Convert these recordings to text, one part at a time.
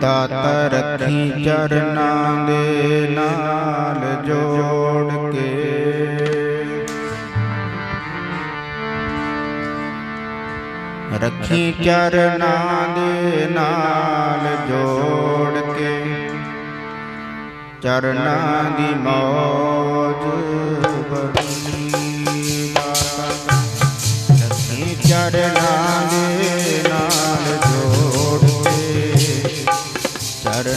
ਦਾਤਾ ਰੱਖੀ ਚਰਨਾ ਦੇ ਨਾਲ ਜੋੜ ਕੇ। ਰੱਖੀ ਚਰਨਾ ਦੇ ਨਾਲ ਜੋੜ ਕੇ। ਚਰਨਾ ਦੀ ਮੌਜ ਬਣੀ। ਮਾਤਾ ਰੱਖੀ ਚਰਨਾਂ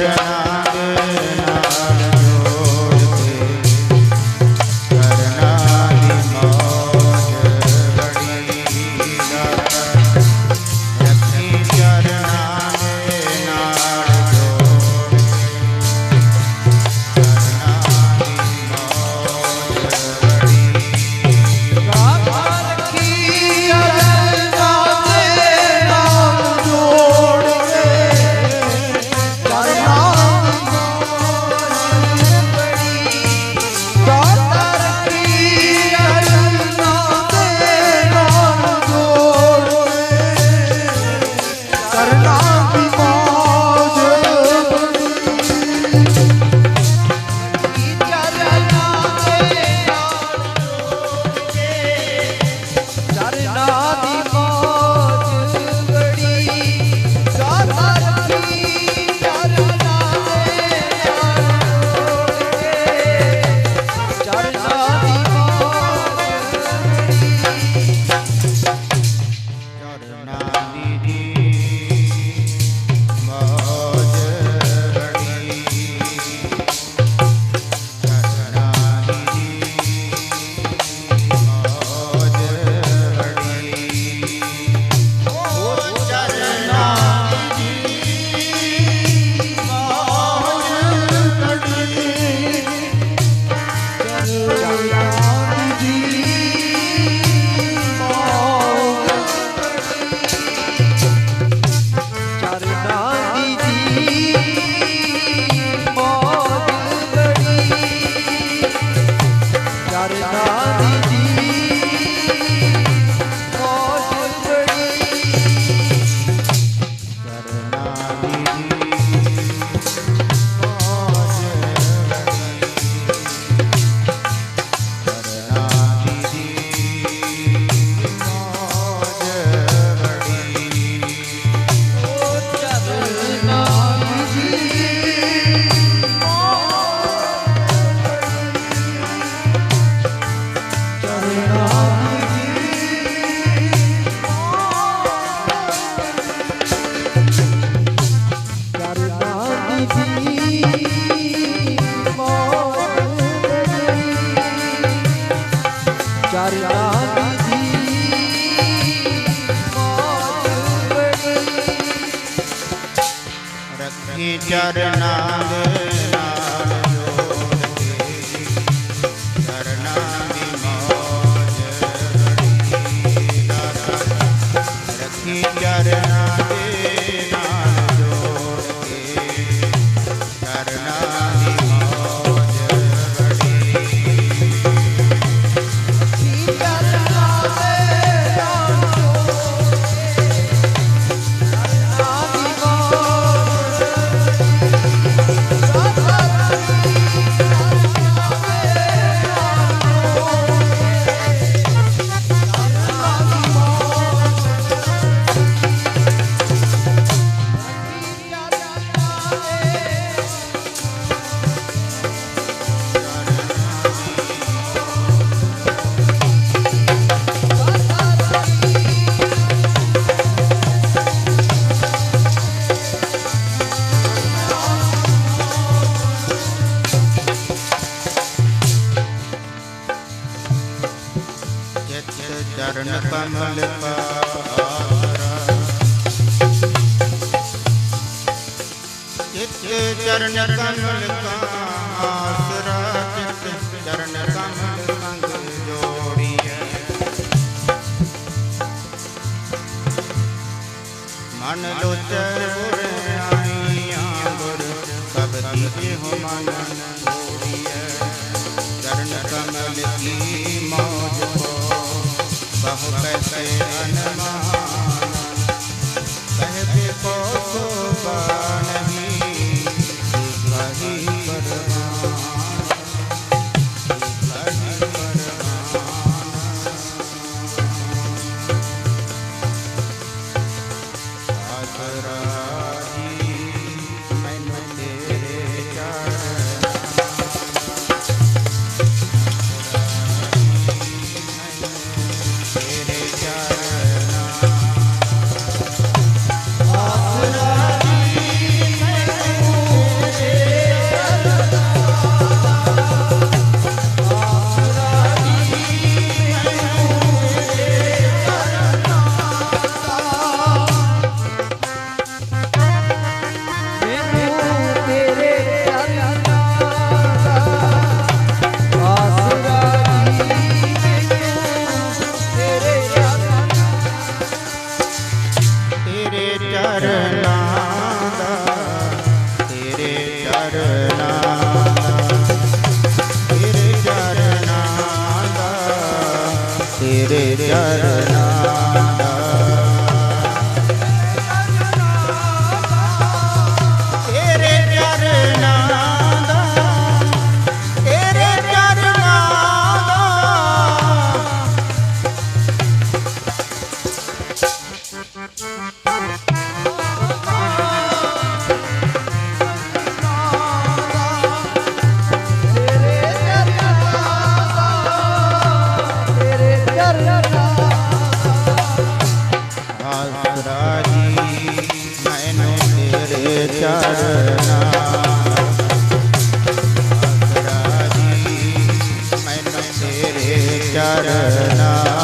da ਚਰਨਾਂਗ ਚਰਨ ਕਮਲ ਕਾ ਆਸਰਾ ਚਰਨ ਕਮਲ ਕਾ ਆਸਰਾ ਚਿਤ ਚਰਨ ਕਮਲ ਸੰਗ ਜੋੜੀਐ ਮਨ ਲੋਚਰ ਗੁਰ ਆਈਆਂ ਗੁਰ ਸਭ ਦੀਜੇ ਹੋ ਮਨ ਜੋੜੀ ਚਰਨ ਕਮਲ ਕੀ बहुत से अनमा तेरे चरणा Krishna.